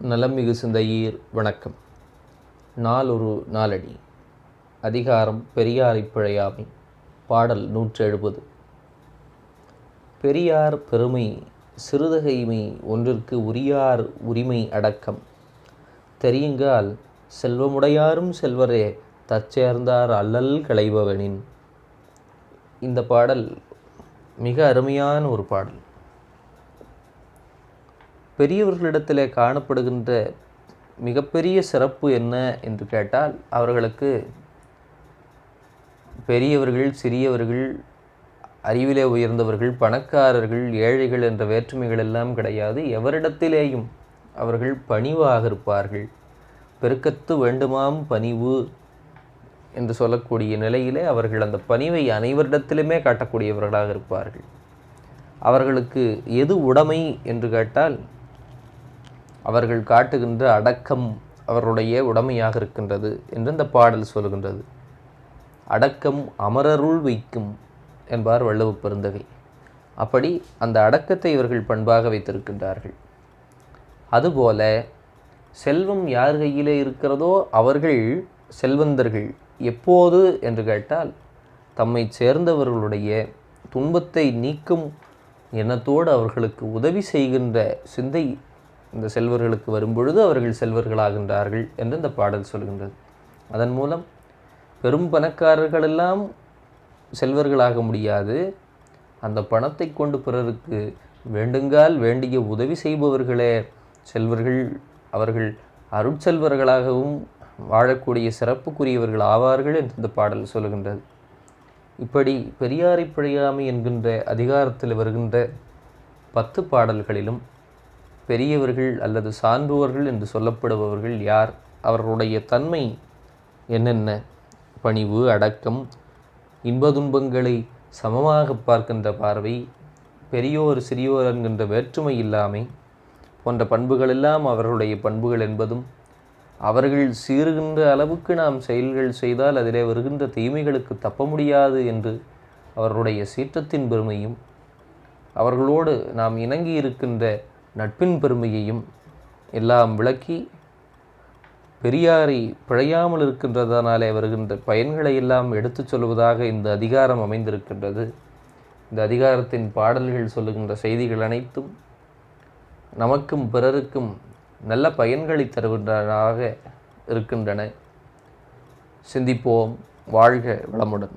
நலம் மிகு சிந்தையீர் வணக்கம். நாளொரு நாளடி. அதிகாரம் பெரியாரை பிழையாமை. பாடல் நூற்றி எழுபது பெரியார் பெருமை சிறுதகைமை ஒன்றிற்கு உரியார் உரிமை அடக்கம். தெரியுங்கால் செல்வமுடையாரும் செல்வரே தச்சேர்ந்தார் அல்லல் களைபவனின். இந்த பாடல் மிக அருமையான ஒரு பாடல். பெரியவர்களிடத்தில் காணப்படுகின்ற மிகப்பெரிய சிறப்பு என்ன என்று கேட்டால் அவர்களுக்கு பெரியவர்கள் சிறியவர்கள் அறிவிலே உயர்ந்தவர்கள் பணக்காரர்கள் ஏழைகள் என்ற வேற்றுமைகள் எல்லாம் கிடையாது. எவரிடத்திலேயும் அவர்கள் பணிவாக இருப்பார்கள். பெருக்கத்து வேண்டுமாம் பணிவு என்று சொல்லக்கூடிய நிலையிலே அவர்கள் அந்த பணிவை அனைவரிடத்திலுமே காட்டக்கூடியவர்களாக இருப்பார்கள். அவர்களுக்கு எது உடைமை என்று கேட்டால் அவர்கள் காட்டுகின்ற அடக்கம் அவருடைய உடைமையாக இருக்கின்றது என்று இந்த பாடல் சொல்கின்றது அடக்கம் அமரருள் வைக்கும் என்பார் வள்ளுவ பெருந்தகை. அப்படி அந்த அடக்கத்தை இவர்கள் பண்பாக வைத்திருக்கின்றார்கள். அதுபோல செல்வம் யார் கையிலே இருக்கிறதோ அவர்கள் செல்வந்தர்கள் எப்போது என்று கேட்டால் தம்மை சேர்ந்தவர்களுடைய துன்பத்தை நீக்கும் எண்ணத்தோடு அவர்களுக்கு உதவி செய்கின்ற சிந்தை இந்த செல்வர்களுக்கு வரும்பொழுது அவர்கள் செல்வர்களாகின்றார்கள் என்று இந்த பாடல் சொல்கின்றது. அதன் மூலம் பெரும் பணக்காரர்களெல்லாம் செல்வர்களாக முடியாது. அந்த பணத்தை கொண்டு பிறருக்கு வேண்டுங்கால் வேண்டிய உதவி செய்பவர்களே செல்வர்கள் அவர்கள் அருட்செல்வர்களாகவும் வாழக்கூடிய சிறப்புக்குரியவர்கள் ஆவார்கள் என்று இந்த பாடல் சொல்கின்றது. இப்படி பெரியாரை பிழையாமை என்கின்ற அதிகாரத்தில் வருகின்ற பத்து பாடல்களிலும் பெரியவர்கள் அல்லது சான்றோர்கள் என்று சொல்லப்படுபவர்கள் யார்? அவர்களுடைய தன்மை என்னென்ன? பணிவு அடக்கம் இன்ப துன்பங்களை சமமாக பார்க்கின்ற பார்வை பெரியோர் சிறியோர் என்கின்ற வேற்றுமை இல்லாமை போன்ற பண்புகளெல்லாம் அவர்களுடைய பண்புகள் என்பதும் அவர்கள் சீறுகின்ற அளவுக்கு நாம் செயல்கள் செய்தால் அதிலே வருகின்ற தீமைகளுக்கு தப்ப முடியாது என்று அவர்களுடைய சீற்றத்தின் பெருமையும் அவர்களோடு நாம் இணங்கி இருக்கின்ற நட்பின் பெருமையையும் எல்லாம் விளக்கி பெரியாரை பிழையாமல் இருக்கின்றதனாலே வருகின்ற பயன்களை எல்லாம் எடுத்துச் சொல்வதாக இந்த அதிகாரம் அமைந்திருக்கின்றது. இந்த அதிகாரத்தின் பாடல்கள் சொல்லுகின்ற செய்திகள் அனைத்தும் நமக்கும் பிறருக்கும் நல்ல பயன்களை தருகின்றனாக இருக்கின்றன. சிந்திப்போம் வாழ்க வளமுடன்.